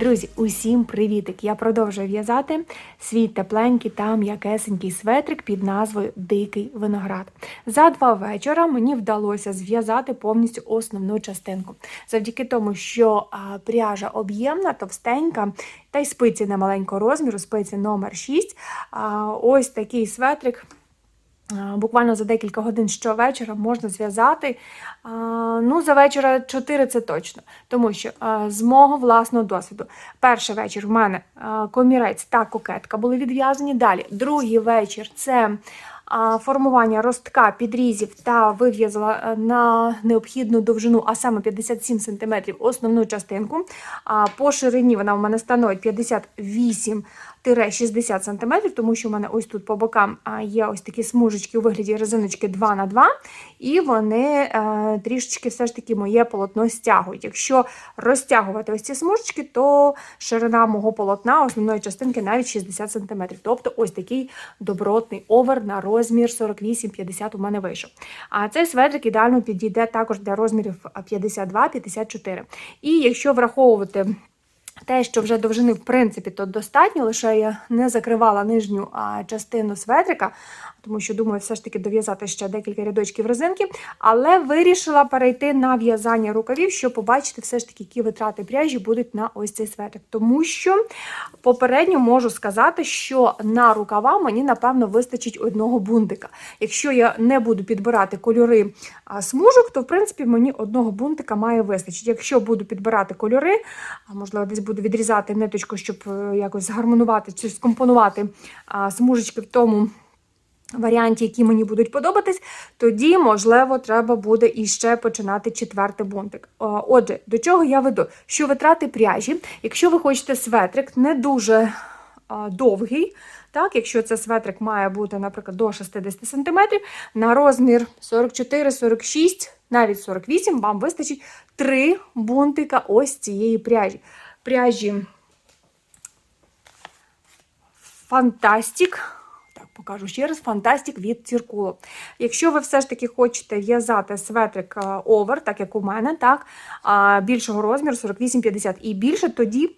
Друзі, усім привітик! Я продовжую в'язати свій тепленький та м'якесенький светрик під назвою Дикий виноград. За два вечора мені вдалося зв'язати повністю основну частинку. Завдяки тому, що пряжа об'ємна, товстенька, та й спиці немаленького розміру, спиці номер 6. А, ось такий светрик. Буквально за декілька годин щовечора можна зв'язати. Ну, за вечора 4 це точно. Тому що з мого власного досвіду, перший вечір в мене комірець та кокетка були відв'язані. Далі, другий вечір це формування ростка, підрізів та вив'язала е, на необхідну довжину, а саме 57 см основну частинку. По ширині вона в мене становить 58 60 см, тому що в мене ось тут по бокам є ось такі смужечки у вигляді резиночки 2 на 2 і вони е, трішечки все ж таки моє полотно стягують. Якщо розтягувати ось ці смужечки, то ширина мого полотна основної частинки навіть 60 см. Тобто ось такий добротний овер на розмір 48-50 у мене вийшов. А цей светрик ідеально підійде також для розмірів 52-54. І якщо враховувати те, що вже довжини, в принципі, то достатньо, лише я не закривала нижню частину светрика, тому що думаю, все ж таки дов'язати ще декілька рядочків резинки, але вирішила перейти на в'язання рукавів, щоб побачити все ж таки, які витрати пряжі будуть на ось цей светрик. Тому що попередньо можу сказати, що на рукава мені, напевно, вистачить одного бунтика. Якщо я не буду підбирати кольори смужок, то в принципі мені одного бунтика має вистачити. Якщо буду підбирати кольори, можливо, десь буду відрізати ниточку, щоб е, якось згармонувати чи скомпонувати смужечки в тому. Варіанті, які мені будуть подобатись, тоді, можливо, треба буде іще починати четвертий бунтик. Отже, до чого я веду? Що витрати пряжі, якщо ви хочете светрик не дуже довгий, так, якщо це светрик має бути, наприклад, до 60 см, на розмір 44-46, навіть 48, вам вистачить 3 бунтика ось цієї пряжі. Пряжі Фантастік. Так, покажу ще раз, фантастик від Ціркуло. Якщо ви все ж таки хочете в'язати светрик овер, так як у мене, так, більшого розміру 48-50 і більше, тоді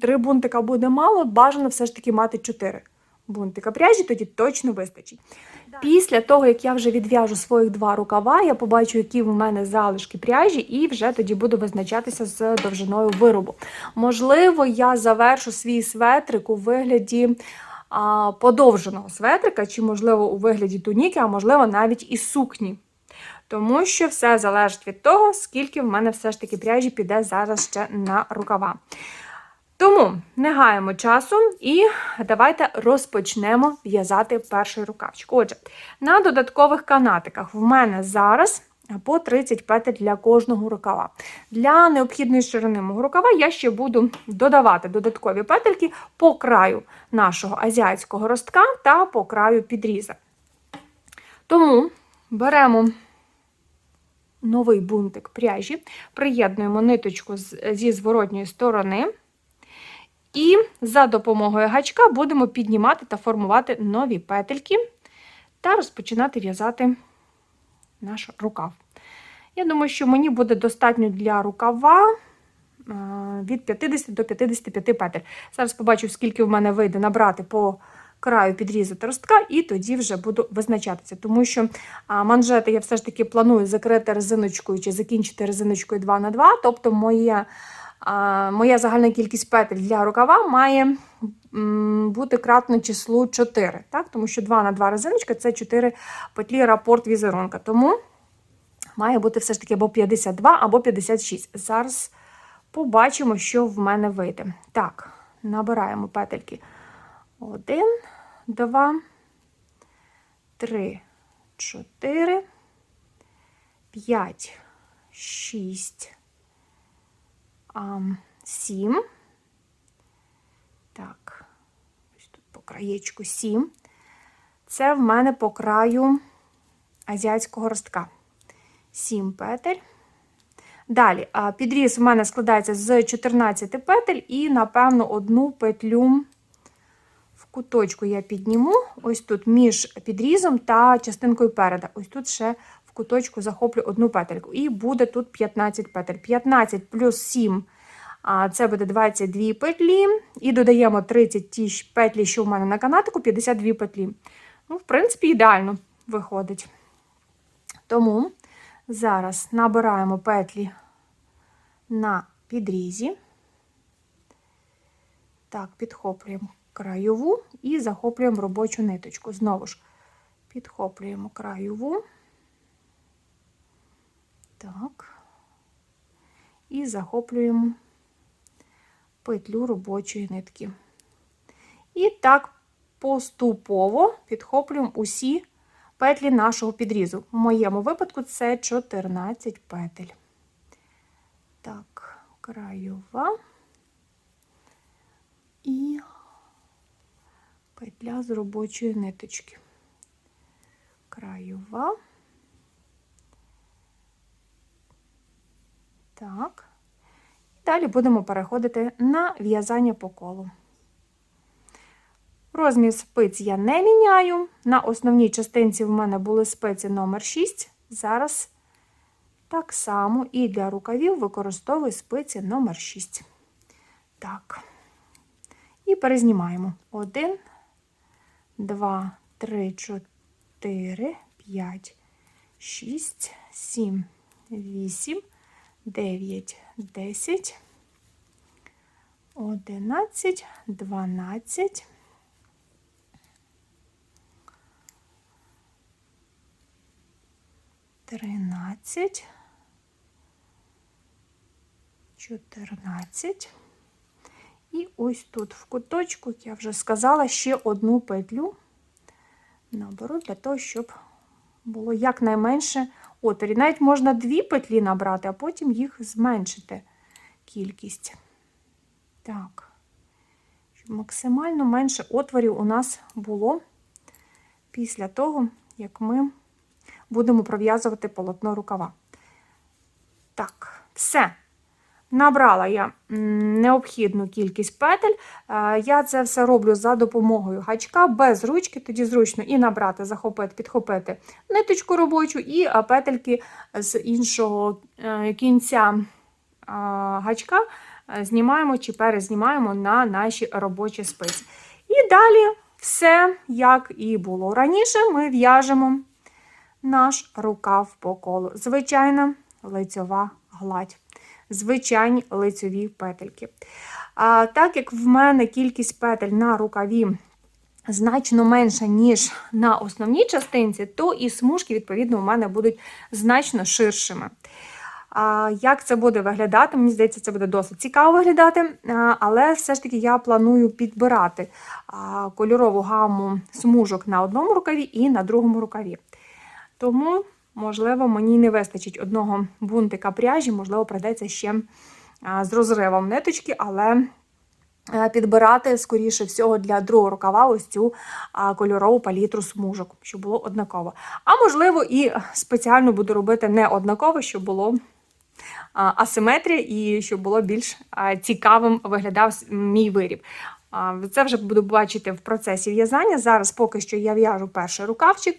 три бунтика буде мало, бажано все ж таки мати 4 бунтика пряжі, тоді точно вистачить. Після того, як я вже відв'яжу своїх два рукава, я побачу, які в мене залишки пряжі, і вже тоді буду визначатися з довжиною виробу. Можливо, я завершу свій светрик у вигляді а, подовженого светрика, чи, можливо, у вигляді туніки, а можливо, навіть і сукні. Тому що все залежить від того, скільки в мене все ж таки пряжі піде зараз ще на рукава. Тому не гаємо часу і давайте розпочнемо в'язати перший рукавчик. Отже, на додаткових канатиках в мене зараз по 30 петель для кожного рукава. Для необхідної ширини мого рукава я ще буду додавати додаткові петельки по краю нашого азіатського ростка та по краю підріза. Тому беремо новий бунтик пряжі, приєднуємо ниточку зі зворотньої сторони. І за допомогою гачка будемо піднімати та формувати нові петельки та розпочинати в'язати наш рукав. Я думаю, що мені буде достатньо для рукава е, від 50 до 55 петель. Зараз побачу, скільки в мене вийде набрати по краю підрізати ростка, і тоді вже буду визначатися. Тому що манжети я все ж таки планую закрити резиночкою чи закінчити резиночкою 2 на 2 тобто моє Моя загальна кількість петель для рукава має бути кратно числу 4, так? тому що 2 на 2 резиночка це 4 петлі рапорт візерунка. Тому має бути все ж таки або 52, або 56. Зараз побачимо, що в мене вийде. Так, набираємо петельки. 1, 2, 3, 4, 5, 6, Ам, Сім. Так, ось тут по краєчку сім. Це в мене по краю азіатського ростка. Сім петель. Далі, підріз у мене складається з 14 петель, і, напевно, одну петлю в куточку я підніму. Ось тут між підрізом та частинкою переда. Ось тут ще куточку захоплю одну петельку. І буде тут 15 петель. 15 плюс 7 це буде 22 петлі. І додаємо 30 ті петлі, що в мене на канатику, 52 петлі. Ну, в принципі, ідеально виходить. Тому зараз набираємо петлі на підрізі. Так, підхоплюємо краєву і захоплюємо робочу ниточку. Знову ж підхоплюємо краєву. Так. І захоплюємо петлю робочої нитки. І так поступово підхоплюємо усі петлі нашого підрізу. В моєму випадку це 14 петель. Так, краєва і петля з робочої ниточки. Краєва. Так. Далі будемо переходити на в'язання по колу. Розмір спиць я не міняю. На основній частинці в мене були спиці номер 6. Зараз так само і для рукавів використовую спиці номер 6. Так. І перезнімаємо. 1, 2, 3, 4, 5, 6, 7, 8, 9, 10, 11, 12, 13, 14. І ось тут в куточку, як я вже сказала, ще одну петлю наберу для того, щоб було якнайменше отворів. Навіть можна дві петлі набрати, а потім їх зменшити кількість. Так, щоб максимально менше отворів у нас було після того, як ми будемо пров'язувати полотно рукава. Так, все. Набрала я необхідну кількість петель. Е, Я це все роблю за допомогою гачка без ручки, тоді зручно і набрати, захопити, підхопити ниточку робочу, і е, петельки з іншого е, кінця гачка знімаємо чи перезнімаємо на наші робочі спиці. І далі все, як і було раніше, ми в'яжемо наш рукав по колу. Звичайна лицьова гладь звичайні лицьові петельки. А, Так як в мене кількість петель на рукаві значно менша, ніж на основній частинці, то і смужки, відповідно, у мене будуть значно ширшими. А, Як це буде виглядати? Мені здається, це буде досить цікаво виглядати, але все ж таки я планую підбирати кольорову гаму смужок на одному рукаві і на другому рукаві. Тому Можливо, мені не вистачить одного бунтика пряжі, можливо, прийдеться ще з розривом ниточки, але е, підбирати, скоріше всього, для другого рукава ось цю кольорову палітру смужок, щоб було однаково. А можливо, і спеціально буду робити не однаково, щоб було асиметрія і щоб було більш цікавим виглядав мій виріб. Це вже буду бачити в процесі в'язання. Зараз поки що я в'яжу перший рукавчик.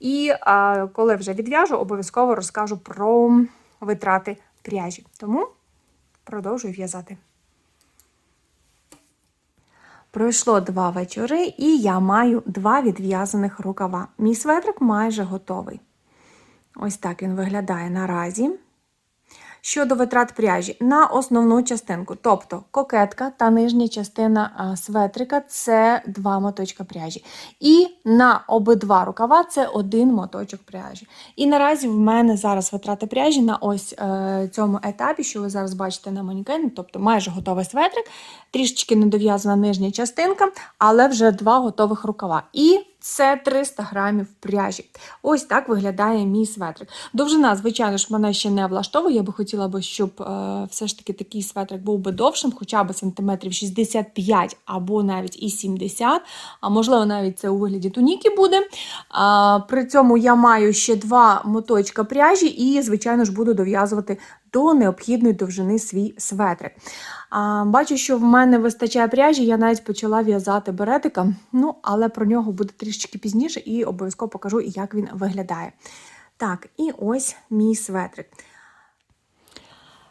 І а, коли вже відв'яжу, обов'язково розкажу про витрати пряжі. Тому продовжую в'язати. Пройшло два вечори, і я маю два відв'язаних рукава. Мій светрик майже готовий. Ось так він виглядає наразі. Щодо витрат пряжі на основну частинку, тобто кокетка та нижня частина светрика це два моточка пряжі. І на обидва рукава це один моточок пряжі. І наразі в мене зараз витрати пряжі на ось е, цьому етапі, що ви зараз бачите на манікені, тобто майже готовий светрик, трішечки недов'язана нижня частинка, але вже два готових рукава. І це 300 грамів пряжі. Ось так виглядає мій светрик. Довжина, звичайно ж, мене ще не влаштовує. Я би хотіла, би, щоб е, все ж таки такий светрик був би довшим, хоча б сантиметрів 65 або навіть і 70, а можливо, навіть це у вигляді туніки буде. При цьому я маю ще два моточка пряжі, і, звичайно ж, буду дов'язувати до необхідної довжини свій светрик. Бачу, що в мене вистачає пряжі, я навіть почала в'язати беретика, ну, але про нього буде трішечки пізніше і обов'язково покажу, як він виглядає. Так, і ось мій светрик.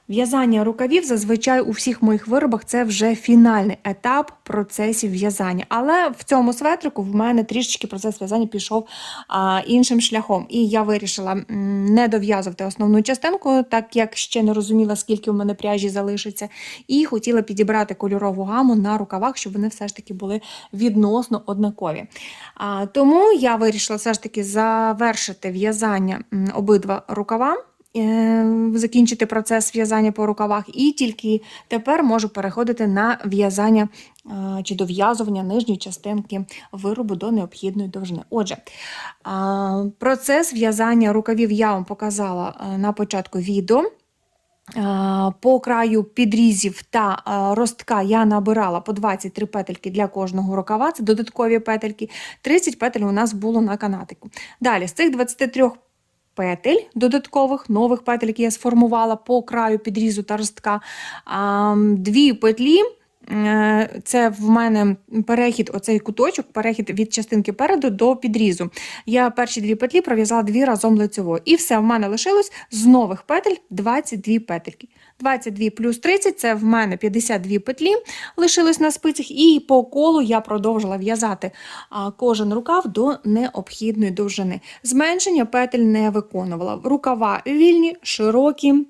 В'язання рукавів зазвичай у всіх моїх виробах це вже фінальний етап процесів в'язання. Але в цьому светрику в мене трішечки процес в'язання пішов а, іншим шляхом. І я вирішила не дов'язувати основну частинку, так як ще не розуміла, скільки у мене пряжі залишиться, і хотіла підібрати кольорову гаму на рукавах, щоб вони все ж таки були відносно однакові. А, тому я вирішила все ж таки завершити в'язання обидва рукава закінчити процес в'язання по рукавах, і тільки тепер можу переходити на в'язання е, чи дов'язування нижньої частинки виробу до необхідної довжини. Отже, процес в'язання рукавів я вам показала е, на початку відео. По краю підрізів та ростка я набирала по 23 петельки для кожного рукава, це додаткові петельки. 30 петель у нас було на канатику. Далі, з цих 23 петель додаткових, нових петель, які я сформувала по краю підрізу та ростка, дві петлі. Е, Це в мене перехід, оцей куточок, перехід від частинки переду до підрізу. Я перші дві петлі пров'язала дві разом лицевою. І все, в мене лишилось з нових петель 22 петельки. 22 плюс 30 це в мене 52 петлі лишилось на спицях, і по колу я продовжила в'язати кожен рукав до необхідної довжини. Зменшення петель не виконувала. Рукава вільні, широкі.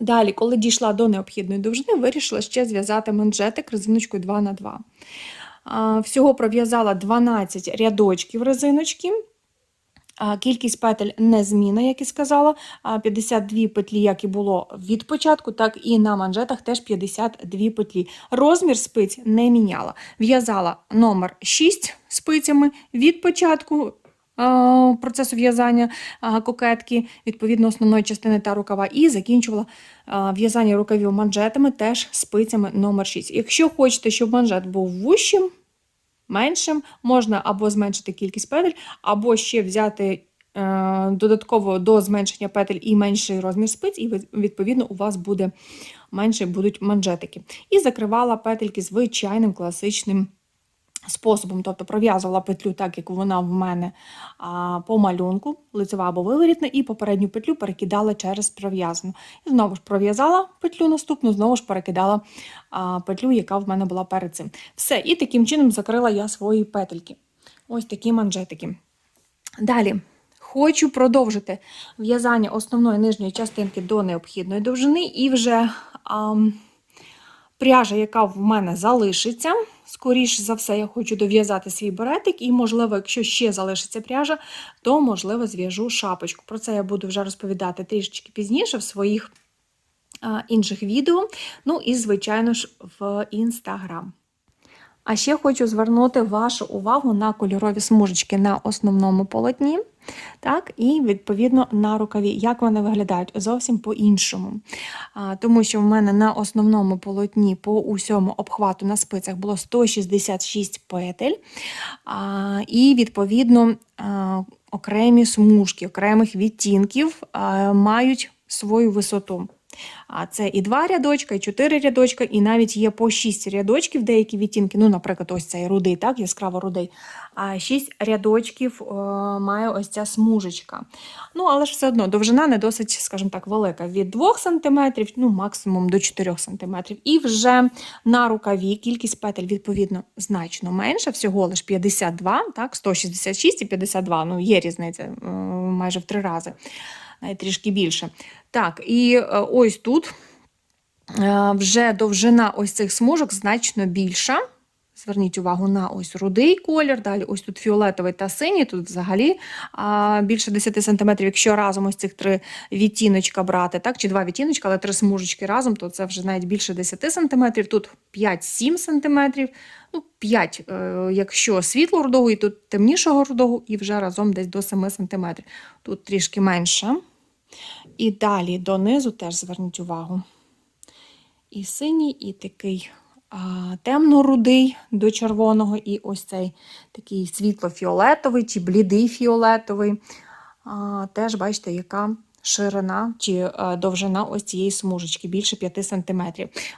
Далі, коли дійшла до необхідної довжини, вирішила ще зв'язати манжетик резиночкою 2 на 2 Всього пров'язала 12 рядочків резиночки. Кількість петель незмінна, як і сказала. 52 петлі, як і було від початку, так і на манжетах теж 52 петлі. Розмір спиць не міняла. В'язала номер 6 спицями від початку процесу в'язання а, кокетки, відповідно основної частини та рукава, і закінчувала в'язання рукавів манжетами теж спицями номер 6. Якщо хочете, щоб манжет був вущим, меншим, можна або зменшити кількість петель, або ще взяти е, додатково до зменшення петель і менший розмір спиць, і відповідно у вас буде менше будуть манжетики. І закривала петельки звичайним класичним способом, тобто пров'язувала петлю так, як вона в мене а, по малюнку, лицева або виворітна, і попередню петлю перекидала через пров'язану. І знову ж пров'язала петлю наступну, знову ж перекидала петлю, яка в мене була перед цим. Все, і таким чином закрила я свої петельки. Ось такі манжетики. Далі. Хочу продовжити в'язання основної нижньої частинки до необхідної довжини, і вже ам, пряжа, яка в мене залишиться. Скоріше за все, я хочу дов'язати свій беретик, і, можливо, якщо ще залишиться пряжа, то, можливо, зв'яжу шапочку. Про це я буду вже розповідати трішечки пізніше в своїх а, інших відео. Ну і, звичайно ж, в інстаграм. А ще хочу звернути вашу увагу на кольорові смужечки на основному полотні, так, і відповідно на рукаві. Як вони виглядають зовсім по-іншому. Тому що в мене на основному полотні по усьому обхвату на спицях було 166 петель. А, І, відповідно, а, окремі смужки, окремих відтінків а, мають свою висоту. А це і два рядочка, і чотири рядочка, і навіть є по шість рядочків деякі відтінки. Ну, наприклад, ось цей рудий, так, яскраво рудий. А шість рядочків о, має ось ця смужечка. Ну, але ж все одно довжина не досить, скажімо так, велика. Від 2 см, ну, максимум до 4 см. І вже на рукаві кількість петель, відповідно, значно менша, всього лише 52, так, 166 і 52, ну, є різниця е, майже в три рази навіть трішки більше. Так, і е, ось тут е, вже довжина ось цих смужок значно більша. Зверніть увагу на ось рудий колір, далі ось тут фіолетовий та синій, тут взагалі а, більше 10 см, якщо разом ось цих три відтіночка брати, так, чи два відтіночка, але три смужечки разом, то це вже навіть більше 10 см, тут 5-7 см, ну 5, е, якщо світло рудого, і тут темнішого рудого, і вже разом десь до 7 см. Тут трішки менше. І далі донизу теж зверніть увагу. І синій, і такий темно-рудий до червоного, і ось цей такий світло-фіолетовий чи блідий фіолетовий. А, теж бачите, яка ширина чи довжина ось цієї смужечки, більше 5 см.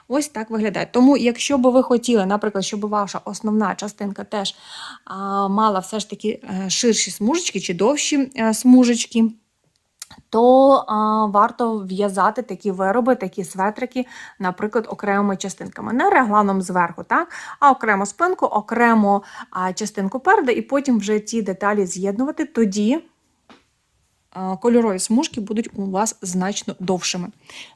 Ось так виглядає. Тому, якщо би ви хотіли, наприклад, щоб ваша основна частинка теж а, мала все ж таки е, ширші смужечки чи довші е, смужечки, то а, варто в'язати такі вироби, такі светрики, наприклад, окремими частинками. Не регланом зверху, так? а окремо спинку, окремо а, частинку переду, і потім вже ці деталі з'єднувати. Тоді а, кольорові смужки будуть у вас значно довшими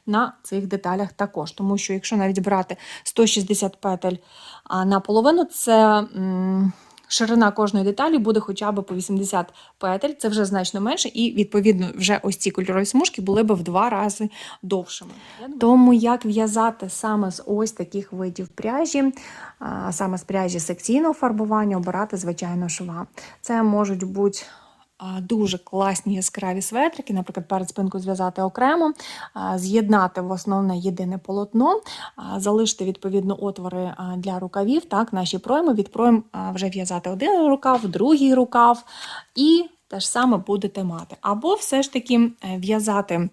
на цих деталях також. Тому що, якщо навіть брати 160 петель а, наполовину, це. м, Ширина кожної деталі буде хоча б по 80 петель, це вже значно менше, і відповідно вже ось ці кольорові смужки були б в два рази довшими. Тому як в'язати саме з ось таких видів пряжі, а, саме з пряжі секційного фарбування, обирати звичайно шва. Це можуть бути дуже класні яскраві светрики, наприклад, перед спинкою зв'язати окремо, з'єднати в основне єдине полотно, залишити відповідно отвори для рукавів, так, наші пройми, від пройм вже в'язати один рукав, другий рукав, і те ж саме будете мати. Або все ж таки е, в'язати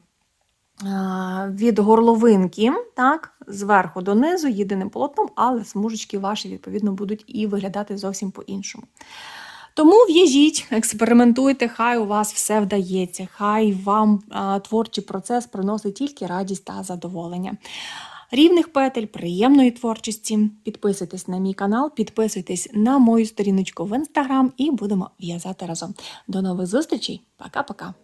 від горловинки, так, зверху донизу, єдиним полотном, але смужечки ваші, відповідно, будуть і виглядати зовсім по-іншому. Тому в'яжіть, експериментуйте, хай у вас все вдається, хай вам а, творчий процес приносить тільки радість та задоволення. Рівних петель, приємної творчості. Підписуйтесь на мій канал, підписуйтесь на мою сторіночку в інстаграм і будемо в'язати разом. До нових зустрічей. Пока-пока.